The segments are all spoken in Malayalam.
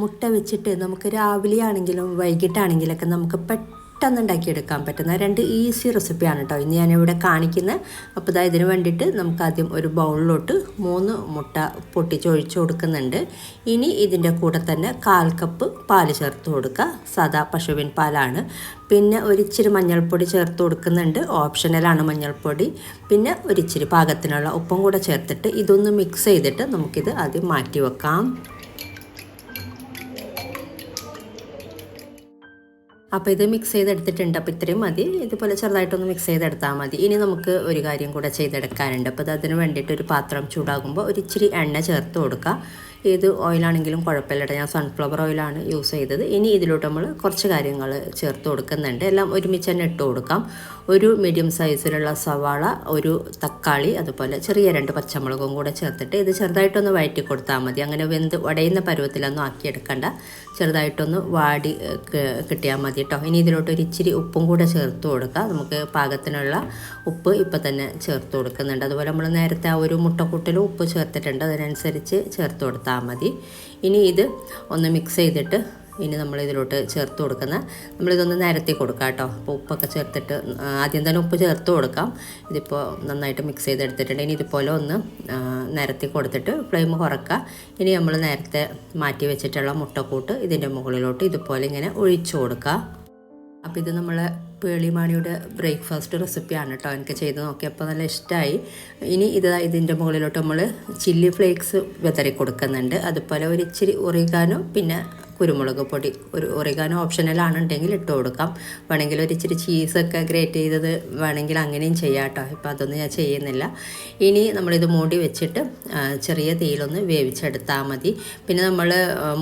മുട്ട വെച്ചിട്ട് നമുക്ക് രാവിലെ ആണെങ്കിലും വൈകിട്ടാണെങ്കിലൊക്കെ നമുക്ക് പെട്ടെന്ന് ഉണ്ടാക്കിയെടുക്കാൻ പറ്റുന്ന രണ്ട് ഈസി റെസിപ്പിയാണ് കേട്ടോ. ഇന്ന് ഞാനിവിടെ കാണിക്കുന്നത്. അപ്പോൾ ഇതാ ഇതിന് വേണ്ടിയിട്ട് നമുക്ക് ആദ്യം ഒരു ബൗളിലോട്ട് മൂന്ന് മുട്ട പൊട്ടിച്ചൊഴിച്ച് കൊടുക്കുന്നുണ്ട്. ഇനി ഇതിന്റെ കൂടെ തന്നെ കാൽ കപ്പ് പാൽ ചേർത്ത് കൊടുക്കുക. സാദാ പശുവിൻ പാലാണ്. പിന്നെ ഒരിച്ചിരി മഞ്ഞൾപ്പൊടി ചേർത്ത് കൊടുക്കുന്നുണ്ട്. ഓപ്ഷണലാണ് മഞ്ഞൾപ്പൊടി. പിന്നെ ഒരിച്ചിരി പാകത്തിനുള്ള ഉപ്പും കൂടെ ചേർത്തിട്ട് ഇതൊന്ന് മിക്സ് ചെയ്തിട്ട് നമുക്കിത് ആദ്യം മാറ്റി വെക്കാം. അപ്പോൾ ഇത് മിക്സ് ചെയ്തെടുത്തിട്ടുണ്ട്. അപ്പോൾ ഇത്രയും മതി. ഇതുപോലെ ചെറുതായിട്ടൊന്ന് മിക്സ് ചെയ്തെടുത്താൽ മതി. ഇനി നമുക്ക് ഒരു കാര്യം കൂടെ ചെയ്തെടുക്കാനുണ്ട്. അപ്പോൾ അതിന് വേണ്ടിയിട്ട് ഒരു പാത്രം ചൂടാകുമ്പോൾ ഒരു ഇച്ചിരി എണ്ണ ചേർത്ത് കൊടുക്കുക ഏത് ഓയിലാണെങ്കിലും കുഴപ്പമില്ല ഞാൻ സൺഫ്ലവർ ഓയിലാണ് യൂസ് ചെയ്തത്. ഇനി ഇതിലോട്ട് നമ്മൾ കുറച്ച് കാര്യങ്ങൾ ചേർത്ത് കൊടുക്കുന്നുണ്ട്. എല്ലാം ഒരുമിച്ച് തന്നെ ഇട്ട് കൊടുക്കാം. ഒരു മീഡിയം സൈസിലുള്ള സവാള ഒരു തക്കാളി അതുപോലെ ചെറിയ രണ്ട് പച്ചമുളകും കൂടെ ചേർത്തിട്ട് ഇത് ചെറുതായിട്ടൊന്ന് വഴറ്റി കൊടുത്താൽ മതി. അങ്ങനെ വെന്ത് ഉടയുന്ന പരുവത്തിലൊന്നും ആക്കിയെടുക്കണ്ട. ചെറുതായിട്ടൊന്ന് വാടി കിട്ടിയാൽ മതി കേട്ടോ. ഇനി ഇതിലോട്ട് ഒരു ഇച്ചിരി ഉപ്പും കൂടെ ചേർത്ത് കൊടുക്കാം. നമുക്ക് പാകത്തിനുള്ള ഉപ്പ് ഇപ്പം തന്നെ ചേർത്ത് കൊടുക്കുന്നുണ്ട്. അതുപോലെ നമ്മൾ നേരത്തെ ആ ഒരു മുട്ടക്കൂട്ടിലും ഉപ്പ് ചേർത്തിട്ടുണ്ട്. അതിനനുസരിച്ച് ചേർത്ത് കൊടുത്താൽ മതി. ഇനി ഇത് ഒന്ന് മിക്സ് ചെയ്തിട്ട് ഇനി നമ്മൾ ഇതിലോട്ട് ചേർത്ത് കൊടുക്കുന്ന നമ്മളിതൊന്ന് നിരത്തി കൊടുക്കാം കേട്ടോ. അപ്പോൾ ഉപ്പൊക്കെ ചേർത്തിട്ട് ആദ്യം തന്നെ ഉപ്പ് ചേർത്ത് കൊടുക്കാം. ഇതിപ്പോൾ നന്നായിട്ട് മിക്സ് ചെയ്തെടുത്തിട്ടുണ്ട്. ഇനി ഇതുപോലെ ഒന്ന് നിരത്തി കൊടുത്തിട്ട് ഫ്ലെയിം കുറക്കുക. ഇനി നമ്മൾ നേരത്തെ മാറ്റി വെച്ചിട്ടുള്ള മുട്ടക്കൂട്ട് ഇതിന്റെ മുകളിലോട്ട് ഇതുപോലെ ഇങ്ങനെ ഒഴിച്ചു കൊടുക്കുക. അപ്പോൾ ഇത് നമ്മളെ പേളിമാണിയുടെ ബ്രേക്ക്ഫാസ്റ്റ് റെസിപ്പിയാണ് കേട്ടോ എനിക്ക് ചെയ്ത് നോക്കിയപ്പോൾ നല്ല ഇഷ്ടമായി. ഇനി ഇത് ഇതിന്റെ മുകളിലോട്ട് നമ്മൾ ചില്ലി ഫ്ലേക്സ് വിതറി കൊടുക്കുന്നുണ്ട് അതുപോലെ ഒരു ഇച്ചിരി ഉറികാനും പിന്നെ കുരുമുളക് പൊടി. ഒരു ഒറിഗാനോ ഓപ്ഷനലാണ് ഉണ്ടെങ്കിൽ ഇട്ട് കൊടുക്കാം. വേണമെങ്കിൽ ഒരു ഇച്ചിരി ചീസൊക്കെ ഗ്രേറ്റ് ചെയ്തത് വേണമെങ്കിൽ അങ്ങനെയും ചെയ്യാം കേട്ടോ ഇപ്പം അതൊന്നും ഞാൻ ചെയ്യുന്നില്ല. ഇനി നമ്മളിത് മൂടി വെച്ചിട്ട് ചെറിയ തീയിലൊന്ന് വേവിച്ചെടുത്താൽ മതി. പിന്നെ നമ്മൾ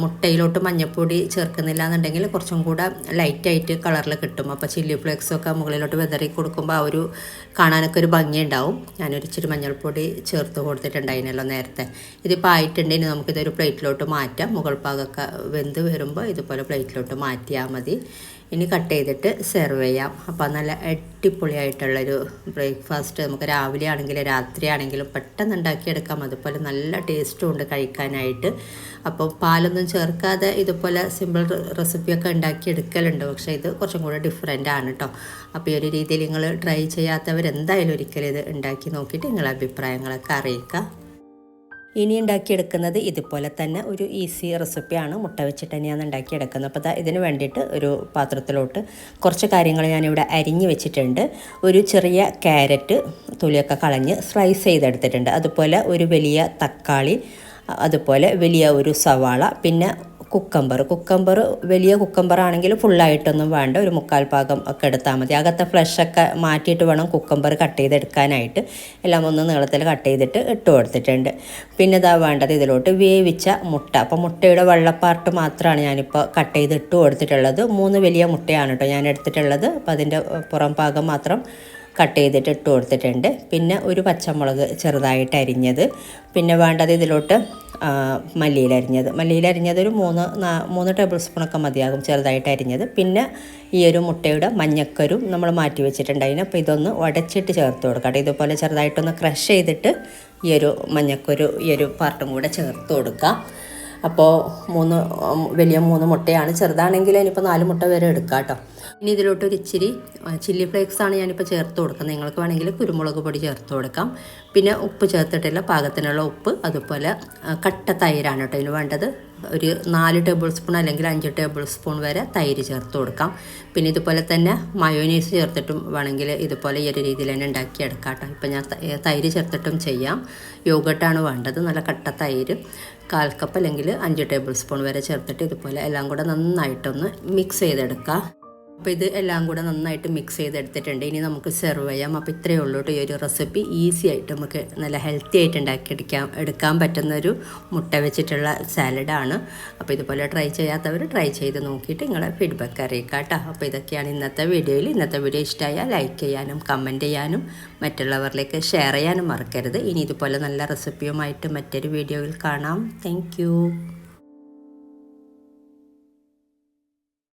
മുട്ടയിലോട്ട് മഞ്ഞൾപ്പൊടി ചേർക്കുന്നില്ല എന്നുണ്ടെങ്കിൽ കുറച്ചും കൂടെ ലൈറ്റായിട്ട് കളറിൽ കിട്ടും. അപ്പോൾ ചില്ലി ഫ്ലേക്സൊക്കെ മുകളിലോട്ട് വെതറി കൊടുക്കുമ്പോൾ ആ ഒരു കാണാനൊക്കെ ഒരു ഭംഗിയുണ്ടാവും. ഞാനൊരു ഇച്ചിരി മഞ്ഞൾപ്പൊടി ചേർത്ത് കൊടുത്തിട്ടുണ്ടായിരുന്നല്ലോ നേരത്തെ. ഇതിപ്പോൾ ആയിട്ടുണ്ടെങ്കിൽ നമുക്കിതൊരു പ്ലേറ്റിലോട്ട് മാറ്റാം. മുകൾ ഭാഗമൊക്കെ വെന്ത് വരുമ്പോൾ ഇതുപോലെ പ്ലേറ്റിലോട്ട് മാറ്റിയാൽ മതി. ഇനി കട്ട് ചെയ്തിട്ട് സെർവ് ചെയ്യാം. അപ്പോൾ നല്ല അടിപൊളിയായിട്ടുള്ളൊരു ബ്രേക്ക്ഫാസ്റ്റ് നമുക്ക് രാവിലെ ആണെങ്കിലും രാത്രി ആണെങ്കിലും പെട്ടെന്ന് ഉണ്ടാക്കിയെടുക്കാം. അതുപോലെ നല്ല ടേസ്റ്റും ഉണ്ട് കഴിക്കാനായിട്ട്. അപ്പോൾ പാലൊന്നും ചേർക്കാതെ ഇതുപോലെ സിമ്പിൾ റെസിപ്പിയൊക്കെ ഉണ്ടാക്കിയെടുക്കലുണ്ട്. പക്ഷേ ഇത് കുറച്ചും കൂടെ ഡിഫറെന്റ് ആണ് കേട്ടോ അപ്പോൾ ഈ ഒരു രീതിയിൽ നിങ്ങൾ ട്രൈ ചെയ്യാത്തവർ എന്തായാലും ഒരിക്കലും ഇത് ഉണ്ടാക്കി നോക്കിയിട്ട് നിങ്ങളുടെ അഭിപ്രായങ്ങളൊക്കെ അറിയിക്കുക ഇനി ഉണ്ടാക്കിയെടുക്കുന്നത് ഇതുപോലെ തന്നെ ഒരു ഈസി റെസിപ്പിയാണ് മുട്ട വെച്ചിട്ട് തന്നെയാണ് ഉണ്ടാക്കിയെടുക്കുന്നത്. അപ്പോൾ ഇതിന് വേണ്ടിയിട്ട് ഒരു പാത്രത്തിലോട്ട് കുറച്ച് കാര്യങ്ങൾ ഞാനിവിടെ അരിഞ്ഞ് വെച്ചിട്ടുണ്ട്. ഒരു ചെറിയ ക്യാരറ്റ് തുളിയൊക്കെ കളഞ്ഞ് സ്ലൈസ് ചെയ്തെടുത്തിട്ടുണ്ട്. അതുപോലെ ഒരു വലിയ തക്കാളി അതുപോലെ വലിയ ഒരു സവാള പിന്നെ കുക്കമ്പർ. കുക്കമ്പർ വലിയ കുക്കമ്പർ ആണെങ്കിൽ ഫുള്ളായിട്ടൊന്നും വേണ്ട. ഒരു മുക്കാൽ ഭാഗം ഒക്കെ എടുത്താൽ മതി. അകത്തെ ഫ്ലഷൊക്കെ മാറ്റിയിട്ട് വേണം കുക്കമ്പർ കട്ട് ചെയ്തെടുക്കാനായിട്ട്. എല്ലാം ഒന്ന് നീളത്തിൽ കട്ട് ചെയ്തിട്ട് ഇട്ട് കൊടുത്തിട്ടുണ്ട്. പിന്നെ ഇതാ വേണ്ടത് ഇതിലോട്ട് വേവിച്ച മുട്ട. അപ്പോൾ മുട്ടയുടെ വെള്ളപ്പാർട്ട് മാത്രമാണ് ഞാനിപ്പോൾ കട്ട് ചെയ്ത് ഇട്ട് കൊടുത്തിട്ടുള്ളത്. മൂന്ന് വലിയ മുട്ടയാണ് കേട്ടോ ഞാൻ എടുത്തിട്ടുള്ളത്. അപ്പോൾ അതിന്റെ പുറം ഭാഗം മാത്രം കട്ട് ചെയ്തിട്ട് ഇട്ട് കൊടുത്തിട്ടുണ്ട്. പിന്നെ ഒരു പച്ചമുളക് ചെറുതായിട്ട് അരിഞ്ഞത്. പിന്നെ വേണ്ടത് ഇതിലോട്ട് മല്ലിയിൽ അരിഞ്ഞത്. ഒരു മൂന്ന് മൂന്ന് ടേബിൾ സ്പൂണൊക്കെ മതിയാകും ചെറുതായിട്ട് അരിഞ്ഞത്. പിന്നെ ഈ ഒരു മുട്ടയുടെ മഞ്ഞക്കരും നമ്മൾ മാറ്റി വെച്ചിട്ടുണ്ടായിരുന്നു അപ്പോൾ ഇതൊന്ന് ഉടച്ചിട്ട് ചേർത്ത് കൊടുക്കാം ഇതുപോലെ ചെറുതായിട്ടൊന്ന് ക്രഷ് ചെയ്തിട്ട് ഈ ഒരു മഞ്ഞക്കൊരു ഈ ഒരു പാർട്ടും കൂടെ ചേർത്ത് കൊടുക്കുക അപ്പോൾ മൂന്ന് വലിയ മൂന്ന് മുട്ടയാണ്. ചെറുതാണെങ്കിൽ ഇനിയിപ്പോൾ നാല് മുട്ട വരെ എടുക്കാം കേട്ടോ. ഇനി ഇതിലോട്ട് ഒരു ഇച്ചിരി ചില്ലി ഫ്ലേക്സ് ആണ് ഞാനിപ്പോൾ ചേർത്ത് കൊടുക്കുന്നത്. നിങ്ങൾക്ക് വേണമെങ്കിൽ കുരുമുളക് പൊടി ചേർത്ത് കൊടുക്കാം. പിന്നെ ഉപ്പ് ചേർത്തിട്ടില്ല. പാകത്തിനുള്ള ഉപ്പ് അതുപോലെ കട്ട തൈരാണ് കേട്ടോ ഇതിന് വേണ്ടത്. ഒരു നാല് ടേബിൾ സ്പൂൺ അല്ലെങ്കിൽ അഞ്ച് ടേബിൾ സ്പൂൺ വരെ തൈര് ചേർത്ത് കൊടുക്കാം. പിന്നെ ഇതുപോലെ തന്നെ മയോനൈസ് ചേർത്തിട്ടും വേണമെങ്കിൽ ഇതുപോലെ ഈ ഒരു രീതിയിൽ തന്നെ ഉണ്ടാക്കിയെടുക്കാം കേട്ടോ. ഇപ്പം ഞാൻ തൈര് ചേർത്തിട്ടും ചെയ്യാം. യോഗട്ടാണ് വേണ്ടത്. നല്ല കട്ട തൈര്. കാൽ കപ്പ് അല്ലെങ്കിൽ അഞ്ച് ടേബിൾ സ്പൂൺ വരെ ചേർത്തിട്ട് ഇതുപോലെ എല്ലാം കൂടെ നന്നായിട്ടൊന്ന് മിക്സ് ചെയ്തെടുക്കുക അപ്പോൾ ഇത് എല്ലാം കൂടെ നന്നായിട്ട് മിക്സ് ചെയ്തെടുത്തിട്ടുണ്ട്. ഇനി നമുക്ക് സെർവ് ചെയ്യാം. അപ്പോൾ ഇത്രയേ ഉള്ളൂ ഈ ഒരു റെസിപ്പി ഈസി ആയിട്ട് നമുക്ക് നല്ല ഹെൽത്തി ആയിട്ട് ഉണ്ടാക്കിയെടുക്കാം എടുക്കാൻ പറ്റുന്ന ഒരു മുട്ട വെച്ചിട്ടുള്ള സാലഡാണ് അപ്പോൾ ഇതുപോലെ ട്രൈ ചെയ്യാത്തവർ ട്രൈ ചെയ്ത് നോക്കിയിട്ട് നിങ്ങളെ ഫീഡ്ബാക്ക് അറിയിക്കാം കേട്ടോ അപ്പോൾ ഇതൊക്കെയാണ് ഇന്നത്തെ വീഡിയോയിൽ ഇന്നത്തെ വീഡിയോ ഇഷ്ടമായാൽ ലൈക്ക് ചെയ്യാനും കമന്റ് ചെയ്യാനും മറ്റുള്ളവരിലേക്ക് ഷെയർ ചെയ്യാനും മറക്കരുത്. ഇനി ഇതുപോലെ നല്ല റെസിപ്പിയുമായിട്ട് മറ്റൊരു വീഡിയോയിൽ കാണാം. താങ്ക്